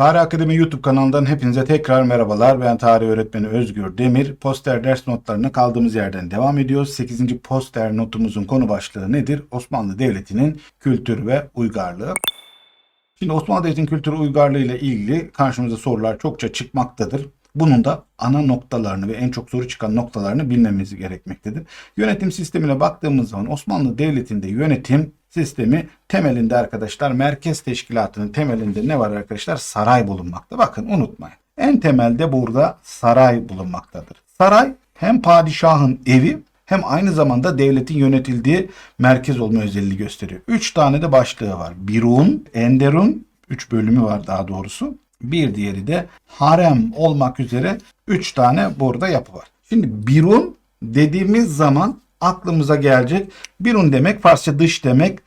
Tarih Akademi YouTube kanalından hepinize tekrar merhabalar. Ben tarih öğretmeni Özgür Demir. Poster ders notlarına kaldığımız yerden devam ediyoruz. 8. poster notumuzun konu başlığı nedir? Osmanlı Devleti'nin kültür ve uygarlığı. Şimdi Osmanlı Devleti'nin kültür uygarlığı ile ilgili karşımıza sorular çokça çıkmaktadır. Bunun da ana noktalarını ve en çok soru çıkan noktalarını bilmemiz gerekmektedir. Yönetim sistemine baktığımız zaman Osmanlı Devleti'nde yönetim sistemi temelinde arkadaşlar merkez teşkilatının temelinde ne var arkadaşlar? Saray bulunmakta. Bakın unutmayın. En temelde burada saray bulunmaktadır. Saray hem padişahın evi hem aynı zamanda devletin yönetildiği merkez olma özelliği gösteriyor. Üç tane de başlığı var. Birun, Enderun, üç bölümü var daha doğrusu. Bir diğeri de harem olmak üzere üç tane burada yapı var. Şimdi birun dediğimiz zaman aklımıza gelecek. Birun demek Farsça dış demek.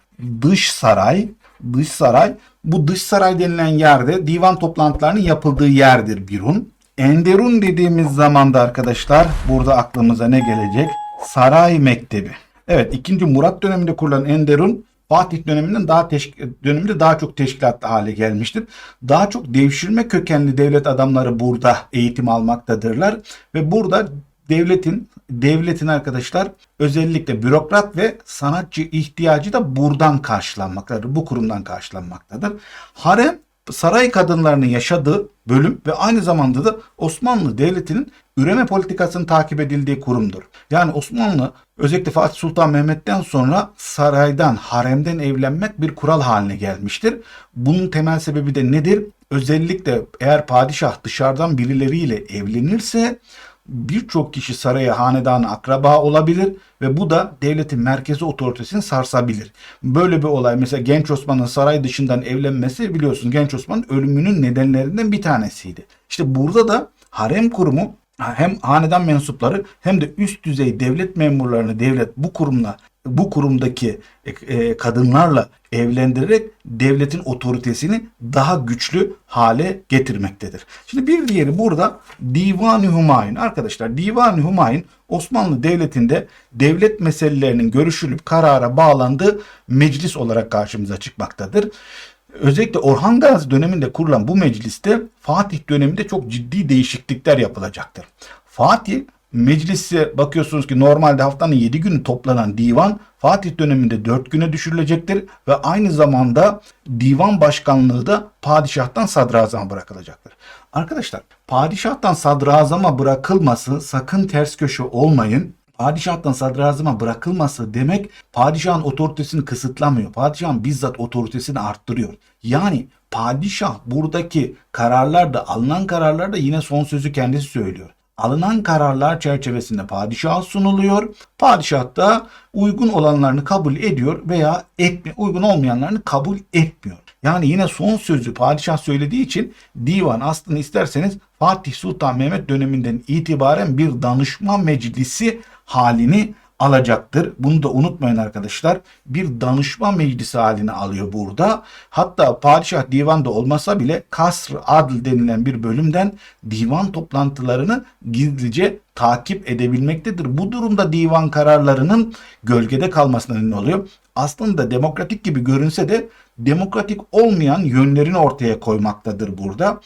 Dış saray. Dış saray. Bu dış saray denilen yerde divan toplantılarının yapıldığı yerdir Birun. Enderun dediğimiz zaman da arkadaşlar burada aklımıza ne gelecek? Saray Mektebi. Evet 2. Murat döneminde kurulan Enderun Fatih döneminden daha döneminde daha çok teşkilatlı hale gelmiştir. Daha çok devşirme kökenli devlet adamları burada eğitim almaktadırlar ve burada devletin devletin arkadaşlar özellikle bürokrat ve sanatçı ihtiyacı da buradan karşılanmaktadır. Bu kurumdan karşılanmaktadır. Harem saray kadınlarının yaşadığı bölüm ve aynı zamanda da Osmanlı Devleti'nin üreme politikasının takip edildiği kurumdur. Yani Osmanlı özellikle Fatih Sultan Mehmet'ten sonra saraydan, haremden evlenmek bir kural haline gelmiştir. Bunun temel sebebi de nedir? Özellikle eğer padişah dışarıdan birileriyle evlenirse birçok kişi saraya hanedana akraba olabilir ve bu da devletin merkezi otoritesini sarsabilir. Böyle bir olay mesela Genç Osman'ın saray dışından evlenmesi biliyorsun Genç Osman'ın ölümünün nedenlerinden bir tanesiydi. İşte burada da harem kurumu hem hanedan mensupları hem de üst düzey devlet memurlarını devlet bu kurumla bu kurumdaki e, e, kadınlarla evlendirerek devletin otoritesini daha güçlü hale getirmektedir. Şimdi bir diğeri burada Divan-ı Humayun. Arkadaşlar Divan-ı Humayun Osmanlı Devleti'nde devlet meselelerinin görüşülüp karara bağlandığı meclis olarak karşımıza çıkmaktadır. Özellikle Orhan Gazi döneminde kurulan bu mecliste Fatih döneminde çok ciddi değişiklikler yapılacaktır. Fatih meclise bakıyorsunuz ki normalde haftanın 7 günü toplanan divan Fatih döneminde 4 güne düşürülecektir ve aynı zamanda divan başkanlığı da padişahtan sadrazama bırakılacaktır. Arkadaşlar padişahtan sadrazama bırakılması sakın ters köşe olmayın. Padişahtan sadrazama bırakılması demek padişahın otoritesini kısıtlamıyor. Padişahın bizzat otoritesini arttırıyor. Yani padişah buradaki kararlarda alınan kararlarda yine son sözü kendisi söylüyor. Alınan kararlar çerçevesinde padişaha sunuluyor. Padişah da uygun olanlarını kabul ediyor veya etmi, uygun olmayanlarını kabul etmiyor. Yani yine son sözü padişah söylediği için divan aslında isterseniz Fatih Sultan Mehmet döneminden itibaren bir danışma meclisi halini alacaktır. Bunu da unutmayın arkadaşlar. Bir danışma meclisi halini alıyor burada. Hatta padişah divanda olmasa bile kasr adl denilen bir bölümden divan toplantılarını gizlice takip edebilmektedir. Bu durumda divan kararlarının gölgede kalmasına neden oluyor. Aslında demokratik gibi görünse de demokratik olmayan yönlerini ortaya koymaktadır burada.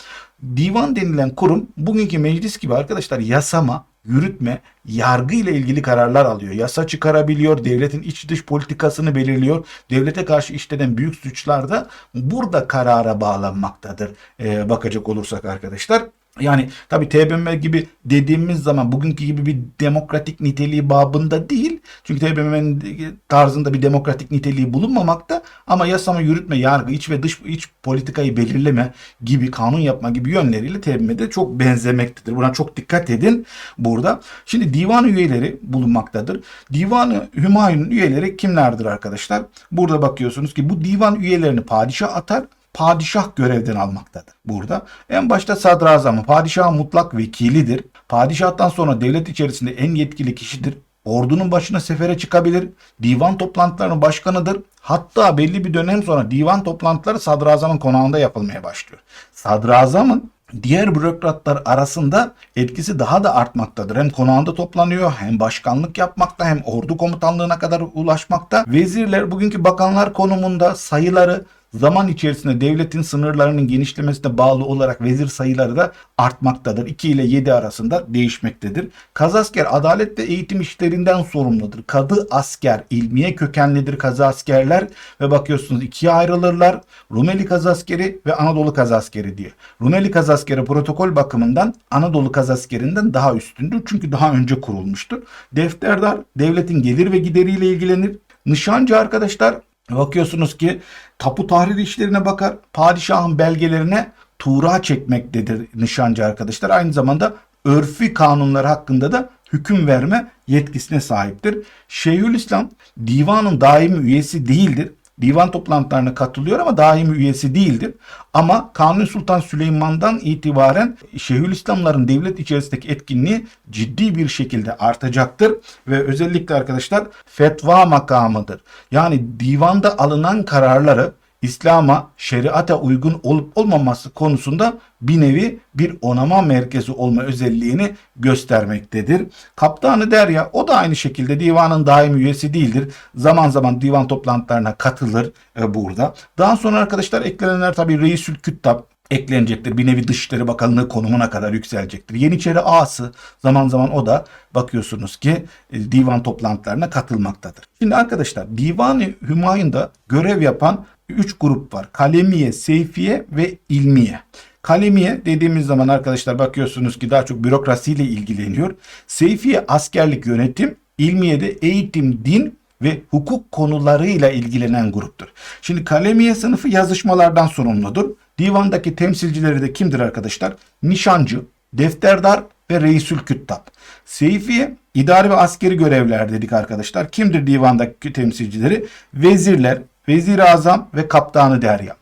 Divan denilen kurum bugünkü meclis gibi arkadaşlar yasama, yürütme, yargı ile ilgili kararlar alıyor. Yasa çıkarabiliyor, devletin iç dış politikasını belirliyor. Devlete karşı işlenen büyük suçlar da burada karara bağlanmaktadır. Ee, bakacak olursak arkadaşlar. Yani tabi TBMM gibi dediğimiz zaman bugünkü gibi bir demokratik niteliği babında değil. Çünkü TBMM'nin tarzında bir demokratik niteliği bulunmamakta. Ama yasama, yürütme, yargı, iç ve dış iç politikayı belirleme gibi, kanun yapma gibi yönleriyle TBMM'de çok benzemektedir. Buna çok dikkat edin burada. Şimdi divan üyeleri bulunmaktadır. Divanı Hümayun'un üyeleri kimlerdir arkadaşlar? Burada bakıyorsunuz ki bu divan üyelerini padişah atar padişah görevden almaktadır burada. En başta sadrazamı padişahın mutlak vekilidir. Padişahtan sonra devlet içerisinde en yetkili kişidir. Ordunun başına sefere çıkabilir. Divan toplantılarının başkanıdır. Hatta belli bir dönem sonra divan toplantıları sadrazamın konağında yapılmaya başlıyor. Sadrazamın diğer bürokratlar arasında etkisi daha da artmaktadır. Hem konağında toplanıyor hem başkanlık yapmakta hem ordu komutanlığına kadar ulaşmakta. Vezirler bugünkü bakanlar konumunda sayıları Zaman içerisinde devletin sınırlarının genişlemesine bağlı olarak vezir sayıları da artmaktadır. 2 ile 7 arasında değişmektedir. Kazasker adalet ve eğitim işlerinden sorumludur. Kadı asker ilmiye kökenlidir kazı askerler ve bakıyorsunuz ikiye ayrılırlar. Rumeli kazaskeri ve Anadolu kazaskeri diye. Rumeli kazaskeri protokol bakımından Anadolu kazaskerinden daha üstündür. Çünkü daha önce kurulmuştur. Defterdar devletin gelir ve gideriyle ilgilenir. Nişancı arkadaşlar bakıyorsunuz ki tapu tahrir işlerine bakar. Padişahın belgelerine tuğra çekmektedir nişancı arkadaşlar. Aynı zamanda örfi kanunlar hakkında da hüküm verme yetkisine sahiptir. Şeyhülislam divanın daimi üyesi değildir. Divan toplantılarına katılıyor ama daimi üyesi değildir. Ama Kanuni Sultan Süleyman'dan itibaren Şeyhülislamların devlet içerisindeki etkinliği ciddi bir şekilde artacaktır. Ve özellikle arkadaşlar fetva makamıdır. Yani divanda alınan kararları İslam'a, şeriata uygun olup olmaması konusunda bir nevi bir onama merkezi olma özelliğini göstermektedir. Kaptanı Derya o da aynı şekilde divanın daimi üyesi değildir. Zaman zaman divan toplantılarına katılır e, burada. Daha sonra arkadaşlar eklenenler tabii Reisül Küttab eklenecektir. Bir nevi Dışişleri Bakanlığı konumuna kadar yükselecektir. Yeniçeri Ağası zaman zaman o da bakıyorsunuz ki e, divan toplantılarına katılmaktadır. Şimdi arkadaşlar Divan-ı Hümayun'da görev yapan 3 grup var. Kalemiye, Seyfiye ve İlmiye. Kalemiye dediğimiz zaman arkadaşlar bakıyorsunuz ki daha çok bürokrasiyle ilgileniyor. Seyfiye askerlik yönetim, İlmiye de eğitim, din ve hukuk konularıyla ilgilenen gruptur. Şimdi kalemiye sınıfı yazışmalardan sorumludur. Divandaki temsilcileri de kimdir arkadaşlar? Nişancı, defterdar ve reisül küttab. Seyfiye idari ve askeri görevler dedik arkadaşlar. Kimdir divandaki temsilcileri? Vezirler, vezir-i azam ve kaptanı derya.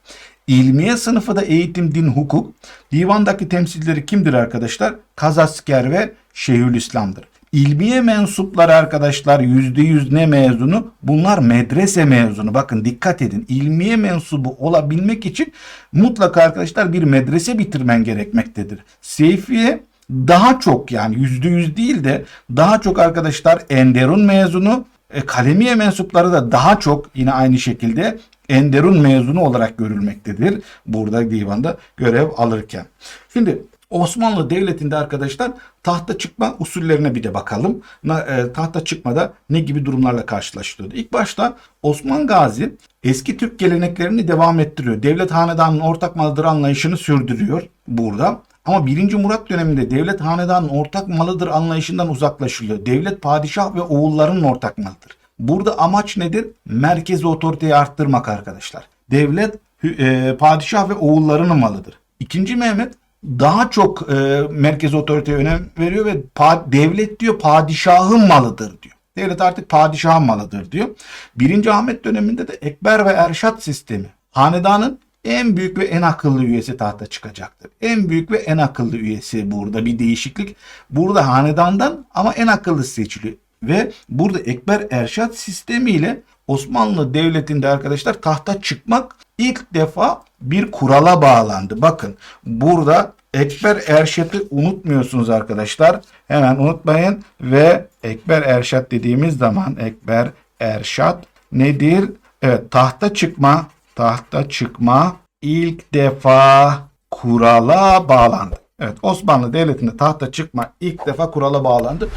İlmiye sınıfı da eğitim, din, hukuk. Divandaki temsilcileri kimdir arkadaşlar? Kazasker ve Şeyhülislam'dır. İlmiye mensupları arkadaşlar %100 ne mezunu? Bunlar medrese mezunu. Bakın dikkat edin. İlmiye mensubu olabilmek için mutlaka arkadaşlar bir medrese bitirmen gerekmektedir. Seyfiye daha çok yani %100 değil de daha çok arkadaşlar Enderun mezunu e, kalemiye mensupları da daha çok yine aynı şekilde Enderun mezunu olarak görülmektedir. Burada divanda görev alırken. Şimdi Osmanlı Devleti'nde arkadaşlar tahta çıkma usullerine bir de bakalım. E, tahta çıkmada ne gibi durumlarla karşılaşılıyordu? İlk başta Osman Gazi eski Türk geleneklerini devam ettiriyor. Devlet hanedanının ortak malıdır anlayışını sürdürüyor burada. Ama 1. Murat döneminde devlet hanedanın ortak malıdır anlayışından uzaklaşılıyor. Devlet padişah ve oğullarının ortak malıdır. Burada amaç nedir? Merkezi otoriteyi arttırmak arkadaşlar. Devlet e, padişah ve oğullarının malıdır. İkinci Mehmet daha çok e, merkezi otoriteye önem veriyor ve devlet diyor padişahın malıdır diyor. Devlet artık padişahın malıdır diyor. Birinci Ahmet döneminde de Ekber ve Erşat sistemi. Hanedanın en büyük ve en akıllı üyesi tahta çıkacaktır. En büyük ve en akıllı üyesi burada bir değişiklik. Burada hanedandan ama en akıllısı seçiliyor. Ve burada Ekber Erşat sistemiyle Osmanlı Devleti'nde arkadaşlar tahta çıkmak ilk defa bir kurala bağlandı. Bakın burada Ekber Erşat'ı unutmuyorsunuz arkadaşlar. Hemen unutmayın ve Ekber Erşat dediğimiz zaman Ekber Erşat nedir? Evet tahta çıkma, tahta çıkma ilk defa kurala bağlandı. Evet Osmanlı Devleti'nde tahta çıkma ilk defa kurala bağlandı.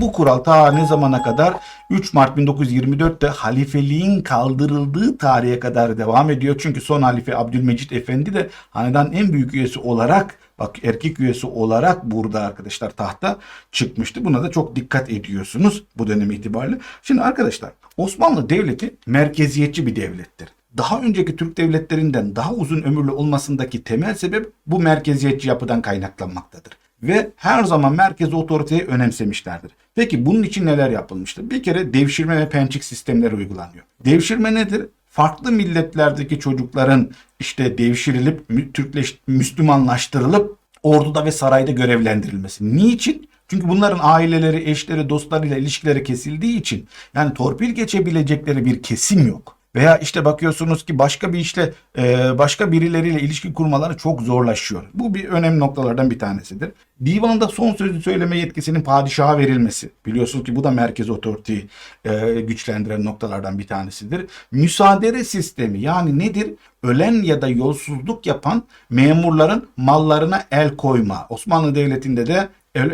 Bu kural ta ne zamana kadar? 3 Mart 1924'te halifeliğin kaldırıldığı tarihe kadar devam ediyor. Çünkü son halife Abdülmecit Efendi de hanedan en büyük üyesi olarak bak erkek üyesi olarak burada arkadaşlar tahta çıkmıştı. Buna da çok dikkat ediyorsunuz bu dönem itibariyle. Şimdi arkadaşlar Osmanlı Devleti merkeziyetçi bir devlettir daha önceki Türk devletlerinden daha uzun ömürlü olmasındaki temel sebep bu merkeziyetçi yapıdan kaynaklanmaktadır. Ve her zaman merkezi otoriteyi önemsemişlerdir. Peki bunun için neler yapılmıştır? Bir kere devşirme ve pençik sistemleri uygulanıyor. Devşirme nedir? Farklı milletlerdeki çocukların işte devşirilip Türkleş, Müslümanlaştırılıp orduda ve sarayda görevlendirilmesi. Niçin? Çünkü bunların aileleri, eşleri, dostlarıyla ilişkileri kesildiği için yani torpil geçebilecekleri bir kesim yok. Veya işte bakıyorsunuz ki başka bir işle e, başka birileriyle ilişki kurmaları çok zorlaşıyor. Bu bir önemli noktalardan bir tanesidir. Divanda son sözü söyleme yetkisinin padişaha verilmesi. Biliyorsunuz ki bu da merkez otoriteyi e, güçlendiren noktalardan bir tanesidir. Müsaade sistemi yani nedir? Ölen ya da yolsuzluk yapan memurların mallarına el koyma. Osmanlı Devleti'nde de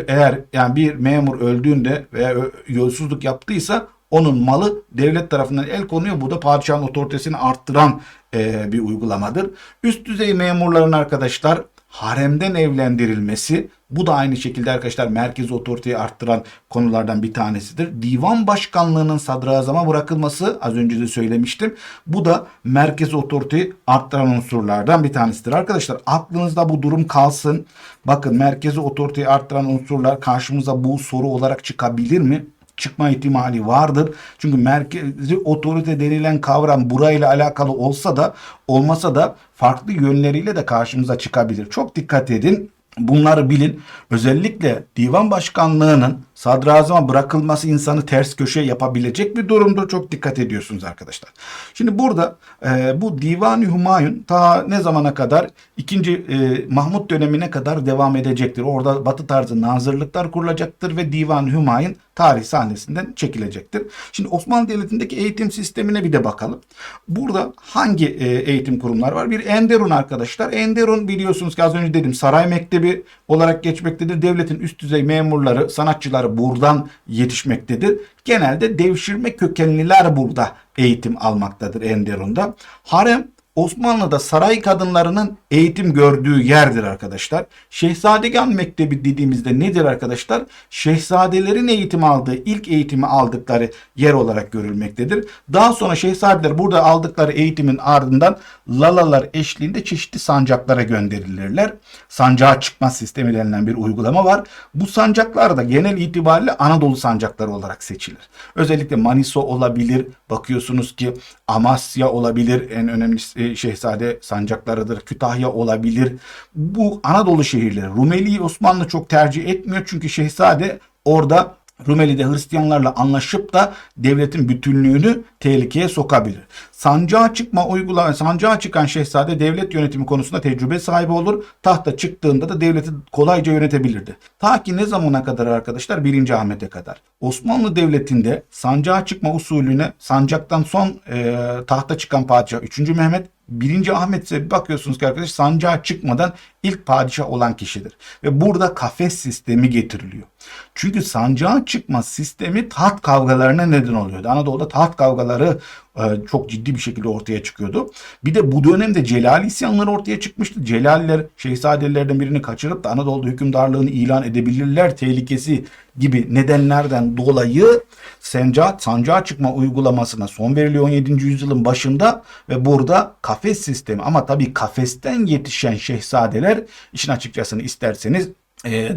eğer yani bir memur öldüğünde veya yolsuzluk yaptıysa onun malı devlet tarafından el konuyor. Bu da padişahın otoritesini arttıran e, bir uygulamadır. Üst düzey memurların arkadaşlar haremden evlendirilmesi bu da aynı şekilde arkadaşlar merkezi otoriteyi arttıran konulardan bir tanesidir. Divan başkanlığının sadrazama bırakılması az önce de söylemiştim. Bu da merkezi otoriteyi arttıran unsurlardan bir tanesidir. Arkadaşlar aklınızda bu durum kalsın. Bakın merkezi otoriteyi arttıran unsurlar karşımıza bu soru olarak çıkabilir mi? Çıkma ihtimali vardır. Çünkü merkezi otorite denilen kavram burayla alakalı olsa da olmasa da farklı yönleriyle de karşımıza çıkabilir. Çok dikkat edin. Bunları bilin. Özellikle divan başkanlığının sadrazama bırakılması insanı ters köşe yapabilecek bir durumdur. Çok dikkat ediyorsunuz arkadaşlar. Şimdi burada e, bu Divan-ı Humayun ta ne zamana kadar? ikinci e, Mahmut dönemine kadar devam edecektir. Orada batı tarzı nazırlıklar kurulacaktır ve Divan-ı Humayun tarih sahnesinden çekilecektir. Şimdi Osmanlı Devleti'ndeki eğitim sistemine bir de bakalım. Burada hangi e, eğitim kurumlar var? Bir Enderun arkadaşlar. Enderun biliyorsunuz ki az önce dedim saray mektebi olarak geçmektedir. Devletin üst düzey memurları, sanatçıları buradan yetişmektedir. Genelde devşirme kökenliler burada eğitim almaktadır Enderun'da. Harem Osmanlı'da saray kadınlarının eğitim gördüğü yerdir arkadaşlar. Şehzadegan Mektebi dediğimizde nedir arkadaşlar? Şehzadelerin eğitim aldığı, ilk eğitimi aldıkları yer olarak görülmektedir. Daha sonra şehzadeler burada aldıkları eğitimin ardından lalalar eşliğinde çeşitli sancaklara gönderilirler. Sancağa çıkma sistemi denilen bir uygulama var. Bu sancaklar da genel itibariyle Anadolu sancakları olarak seçilir. Özellikle Manisa olabilir. Bakıyorsunuz ki Amasya olabilir. En önemli şehzade sancaklarıdır. Kütahya olabilir. Bu Anadolu şehirleri. Rumeli'yi Osmanlı çok tercih etmiyor. Çünkü şehzade orada Rumeli'de Hristiyanlarla anlaşıp da devletin bütünlüğünü tehlikeye sokabilir. Sancağa çıkma uygulama, sancağa çıkan şehzade devlet yönetimi konusunda tecrübe sahibi olur. Tahta çıktığında da devleti kolayca yönetebilirdi. Ta ki ne zamana kadar arkadaşlar? 1. Ahmet'e kadar. Osmanlı Devleti'nde sancağa çıkma usulüne sancaktan son e, tahta çıkan padişah 3. Mehmet 1. Ahmet ise bir bakıyorsunuz ki arkadaş sancağa çıkmadan ilk padişah olan kişidir. Ve burada kafes sistemi getiriliyor. Çünkü sancağa çıkma sistemi taht kavgalarına neden oluyordu. Anadolu'da taht kavgaları e, çok ciddi bir şekilde ortaya çıkıyordu. Bir de bu dönemde Celali isyanları ortaya çıkmıştı. Celaliler şehzadelerden birini kaçırıp da Anadolu'da hükümdarlığını ilan edebilirler tehlikesi gibi nedenlerden dolayı sancağa, sancağa çıkma uygulamasına son veriliyor 17. yüzyılın başında ve burada kafes sistemi ama tabii kafesten yetişen şehzadeler işin açıkçasını isterseniz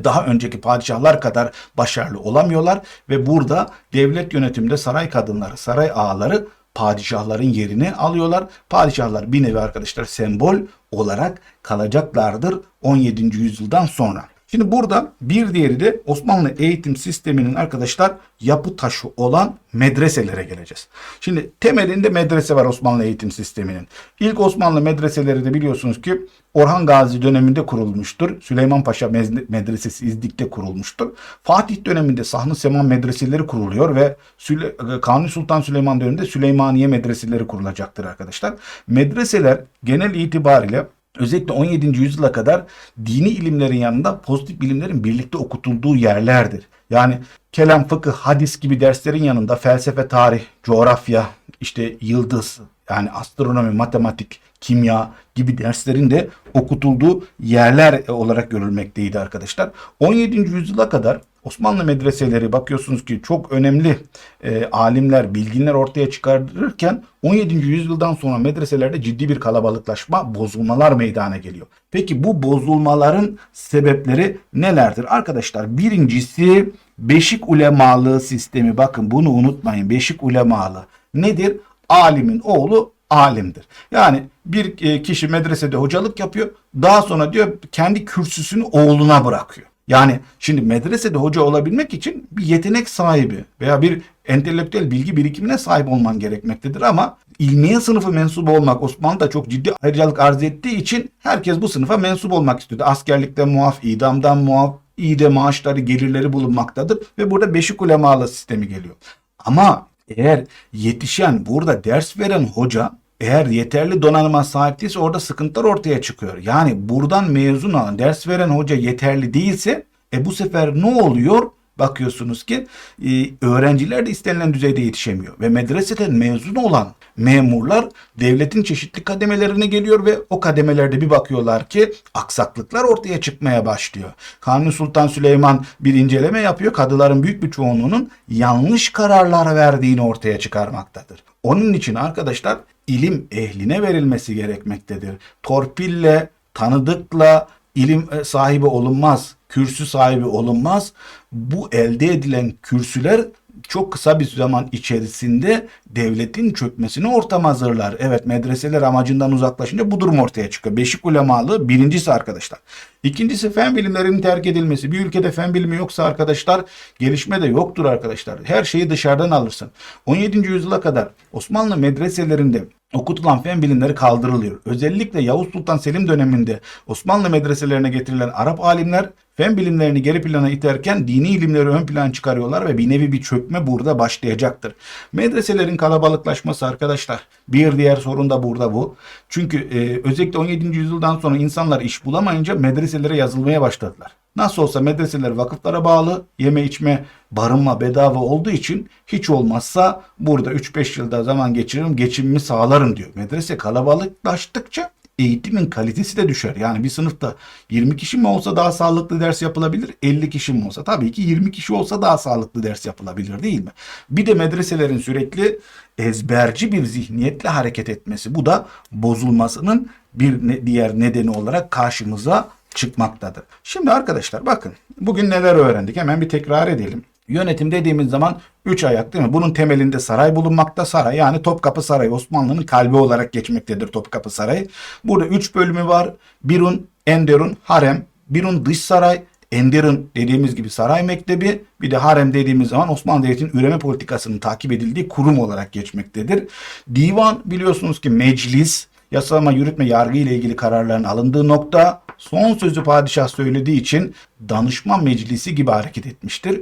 daha önceki padişahlar kadar başarılı olamıyorlar ve burada devlet yönetiminde saray kadınları, saray ağaları padişahların yerini alıyorlar. Padişahlar bir nevi arkadaşlar sembol olarak kalacaklardır 17. yüzyıldan sonra. Şimdi burada bir diğeri de Osmanlı eğitim sisteminin arkadaşlar yapı taşı olan medreselere geleceğiz. Şimdi temelinde medrese var Osmanlı eğitim sisteminin. İlk Osmanlı medreseleri de biliyorsunuz ki Orhan Gazi döneminde kurulmuştur. Süleyman Paşa Medresesi İzdik'te kurulmuştur. Fatih döneminde Sahn-ı Seman medreseleri kuruluyor ve Süle Kanuni Sultan Süleyman döneminde Süleymaniye medreseleri kurulacaktır arkadaşlar. Medreseler genel itibariyle özellikle 17. yüzyıla kadar dini ilimlerin yanında pozitif bilimlerin birlikte okutulduğu yerlerdir. Yani kelam, fıkıh, hadis gibi derslerin yanında felsefe, tarih, coğrafya, işte yıldız, yani astronomi, matematik, kimya gibi derslerin de okutulduğu yerler olarak görülmekteydi arkadaşlar. 17. yüzyıla kadar Osmanlı medreseleri bakıyorsunuz ki çok önemli e, alimler, bilginler ortaya çıkarırken 17. yüzyıldan sonra medreselerde ciddi bir kalabalıklaşma, bozulmalar meydana geliyor. Peki bu bozulmaların sebepleri nelerdir? Arkadaşlar birincisi beşik ulemalığı sistemi. Bakın bunu unutmayın. Beşik ulemalığı nedir? Alimin oğlu alimdir. Yani bir e, kişi medresede hocalık yapıyor. Daha sonra diyor kendi kürsüsünü oğluna bırakıyor. Yani şimdi medresede hoca olabilmek için bir yetenek sahibi veya bir entelektüel bilgi birikimine sahip olman gerekmektedir ama ilmiye sınıfı mensubu olmak Osmanlı'da çok ciddi ayrıcalık arz ettiği için herkes bu sınıfa mensup olmak istiyordu. Askerlikten muaf, idamdan muaf, iyi de maaşları, gelirleri bulunmaktadır ve burada beşik ulemalı sistemi geliyor. Ama eğer yetişen burada ders veren hoca eğer yeterli donanıma sahip değilse orada sıkıntılar ortaya çıkıyor. Yani buradan mezun olan ders veren hoca yeterli değilse e bu sefer ne oluyor? Bakıyorsunuz ki e, öğrenciler de istenilen düzeyde yetişemiyor. Ve medreseden mezun olan memurlar devletin çeşitli kademelerine geliyor ve o kademelerde bir bakıyorlar ki aksaklıklar ortaya çıkmaya başlıyor. Kanuni Sultan Süleyman bir inceleme yapıyor. Kadıların büyük bir çoğunluğunun yanlış kararlar verdiğini ortaya çıkarmaktadır. Onun için arkadaşlar ilim ehline verilmesi gerekmektedir. Torpille, tanıdıkla ilim e, sahibi olunmaz. Kürsü sahibi olunmaz. Bu elde edilen kürsüler çok kısa bir zaman içerisinde devletin çökmesine ortam hazırlar. Evet medreseler amacından uzaklaşınca bu durum ortaya çıkıyor. Beşik ulemalı birincisi arkadaşlar. İkincisi fen bilimlerinin terk edilmesi. Bir ülkede fen bilimi yoksa arkadaşlar gelişme de yoktur arkadaşlar. Her şeyi dışarıdan alırsın. 17. yüzyıla kadar Osmanlı medreselerinde okutulan fen bilimleri kaldırılıyor. Özellikle Yavuz Sultan Selim döneminde Osmanlı medreselerine getirilen Arap alimler fen bilimlerini geri plana iterken dini ilimleri ön plana çıkarıyorlar ve bir nevi bir çökme burada başlayacaktır. Medreselerin kalabalıklaşması arkadaşlar bir diğer sorun da burada bu. Çünkü e, özellikle 17. yüzyıldan sonra insanlar iş bulamayınca medreselere yazılmaya başladılar. Nasıl olsa medreseler vakıflara bağlı, yeme içme, barınma bedava olduğu için hiç olmazsa burada 3-5 yılda zaman geçiririm, geçimimi sağlarım diyor. Medrese kalabalıklaştıkça eğitimin kalitesi de düşer. Yani bir sınıfta 20 kişi mi olsa daha sağlıklı ders yapılabilir, 50 kişi mi olsa tabii ki 20 kişi olsa daha sağlıklı ders yapılabilir değil mi? Bir de medreselerin sürekli ezberci bir zihniyetle hareket etmesi. Bu da bozulmasının bir diğer nedeni olarak karşımıza çıkmaktadır. Şimdi arkadaşlar bakın bugün neler öğrendik hemen bir tekrar edelim. Yönetim dediğimiz zaman 3 ayak değil mi? Bunun temelinde saray bulunmakta. Saray yani Topkapı Sarayı Osmanlı'nın kalbi olarak geçmektedir Topkapı Sarayı. Burada 3 bölümü var. Birun, Enderun, Harem. Birun dış saray, Enderun dediğimiz gibi saray mektebi bir de harem dediğimiz zaman Osmanlı Devleti'nin üreme politikasının takip edildiği kurum olarak geçmektedir. Divan biliyorsunuz ki meclis, yasalama, yürütme, yargı ile ilgili kararların alındığı nokta son sözü padişah söylediği için danışman meclisi gibi hareket etmiştir.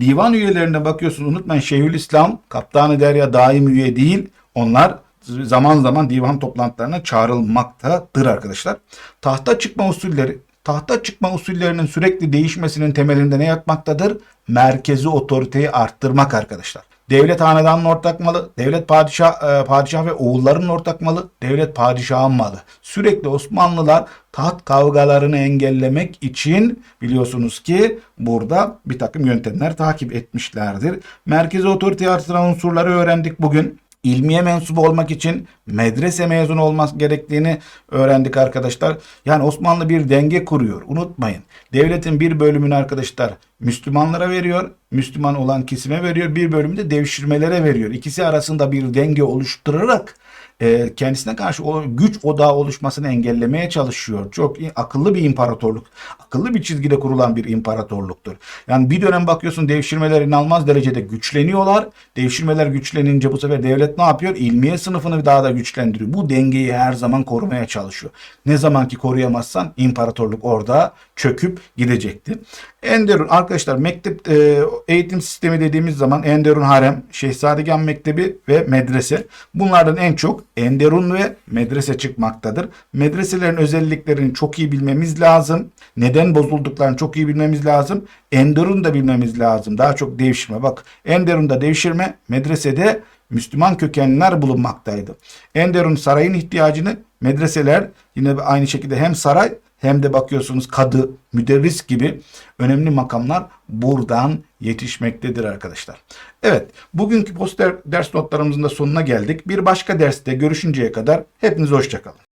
Divan üyelerine bakıyorsunuz unutmayın Şeyhülislam, Kaptanı Derya daim üye değil. Onlar zaman zaman divan toplantılarına çağrılmaktadır arkadaşlar. Tahta çıkma usulleri tahta çıkma usullerinin sürekli değişmesinin temelinde ne yatmaktadır? Merkezi otoriteyi arttırmak arkadaşlar. Devlet hanedanın ortak malı, devlet padişah, e, padişah ve oğullarının ortak malı, devlet padişahın malı. Sürekli Osmanlılar taht kavgalarını engellemek için biliyorsunuz ki burada bir takım yöntemler takip etmişlerdir. Merkezi otoriteyi artıran unsurları öğrendik bugün ilmiye mensup olmak için medrese mezunu olmak gerektiğini öğrendik arkadaşlar. Yani Osmanlı bir denge kuruyor. Unutmayın. Devletin bir bölümünü arkadaşlar Müslümanlara veriyor. Müslüman olan kesime veriyor. Bir bölümü de devşirmelere veriyor. İkisi arasında bir denge oluşturarak e, kendisine karşı o güç odağı oluşmasını engellemeye çalışıyor. Çok akıllı bir imparatorluk. Akıllı bir çizgide kurulan bir imparatorluktur. Yani bir dönem bakıyorsun devşirmeler inanılmaz derecede güçleniyorlar. Devşirmeler güçlenince bu sefer devlet ne yapıyor? İlmiye sınıfını daha da güçlendiriyor. Bu dengeyi her zaman korumaya çalışıyor. Ne zaman ki koruyamazsan imparatorluk orada çöküp gidecekti. Enderun arkadaşlar mektep e, eğitim sistemi dediğimiz zaman Enderun Harem, Şehzadegah Mektebi ve medrese. Bunlardan en çok Enderun ve medrese çıkmaktadır. Medreselerin özelliklerini çok iyi bilmemiz lazım. Neden bozulduklarını çok iyi bilmemiz lazım. Enderun da bilmemiz lazım. Daha çok devşirme. Bak Enderun'da devşirme, medresede Müslüman kökenliler bulunmaktaydı. Enderun sarayın ihtiyacını medreseler yine aynı şekilde hem saray hem de bakıyorsunuz kadı, müderris gibi önemli makamlar buradan yetişmektedir arkadaşlar. Evet, bugünkü poster ders notlarımızın da sonuna geldik. Bir başka derste görüşünceye kadar hepinize hoşçakalın.